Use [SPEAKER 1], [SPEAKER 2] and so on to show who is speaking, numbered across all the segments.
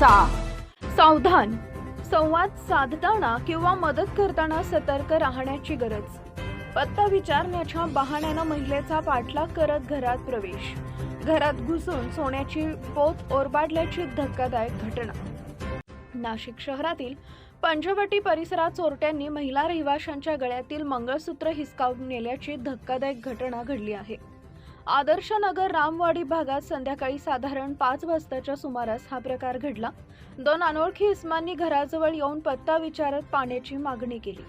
[SPEAKER 1] घटनेचा सावधान. संवाद साधताना किंवा मदत करताना सतर्क राहण्याची गरज. पत्ता विचारण्याच्या बहाण्यानं महिलेचा पाठलाग करत घरात प्रवेश. घरात घुसून सोन्याची पोत ओरबाडल्याची धक्कादायक घटना. नाशिक शहरातील पंचवटी परिसरात चोरट्यांनी महिला रहिवाशांच्या गळ्यातील मंगळसूत्र हिसकावून नेल्याची धक्कादायक घटना घडली आहे. आदर्शनगर रामवाडी भागात संध्याकाळी साधारण पाच वाजताच्या सुमारास हा प्रकार घडला. दोन अनोळखी इस्मांनी घराजवळ येऊन पत्ता विचारत पाण्याची मागणी केली.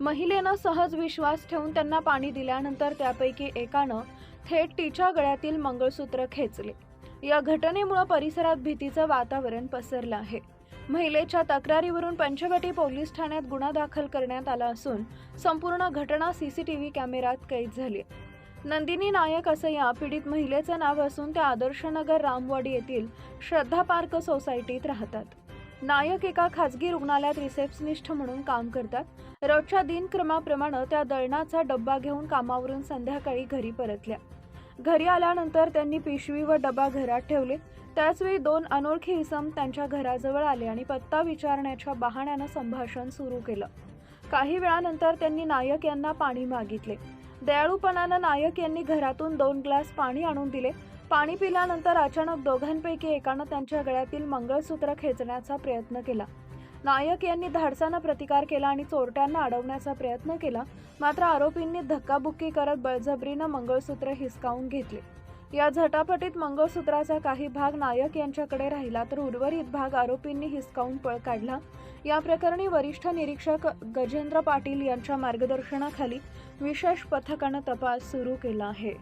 [SPEAKER 1] महिलेनं सहज विश्वास ठेवून त्यांना पाणी दिल्यानंतर त्यापैकी एकानं थेट तिच्या गळ्यातील मंगळसूत्र खेचले. या घटनेमुळे परिसरात भीतीचं वातावरण पसरलं आहे. महिलेच्या तक्रारीवरून पंचवटी पोलीस ठाण्यात गुन्हा दाखल करण्यात आला असून संपूर्ण घटना सीसीटीव्ही कॅमेऱ्यात कैद झाली नंदिनी नायक असं या पीडित महिलेचं नाव असून त्या आदर्शनगर रामवाडी येथील श्रद्धा पार्क सोसायटीत राहतात. नायक एका खाजगी रुग्णालयात रिसेप्शनिस्ट म्हणून काम करतात. रोजच्या दिनक्रमाप्रमाणे त्या दळणाचा डब्बा घेऊन कामावरून संध्याकाळी घरी परतल्या. घरी आल्यानंतर त्यांनी पिशवी व डबा घरात ठेवले. त्याचवेळी दोन अनोळखी इसम त्यांच्या घराजवळ आले आणि पत्ता विचारण्याच्या बहाण्यानं संभाषण सुरू केलं. काही वेळानंतर त्यांनी नायक यांना पाणी मागितले. दयाळूपणानं नायक यांनी घरातून दोन ग्लास पाणी आणून दिले. पाणी पिल्यानंतर अचानक दोघांपैकी एकानं त्यांच्या गळ्यातील मंगळसूत्र खेचण्याचा प्रयत्न केला. नायक यांनी धाडसानं प्रतिकार केला आणि चोरट्यांना अडवण्याचा प्रयत्न केला. मात्र आरोपींनी धक्काबुक्की करत बळजबरीनं मंगळसूत्र हिसकावून घेतले. या झटापटीत मंगळसूत्राचा काही भाग नायक यांच्याकडे राहिला तर उर्वरित भाग आरोपींनी हिसकावून पळ काढला. या प्रकरणी वरिष्ठ निरीक्षक गजेंद्र पाटील यांच्या मार्गदर्शनाखाली विशेष पथकानं तपास सुरू केला आहे.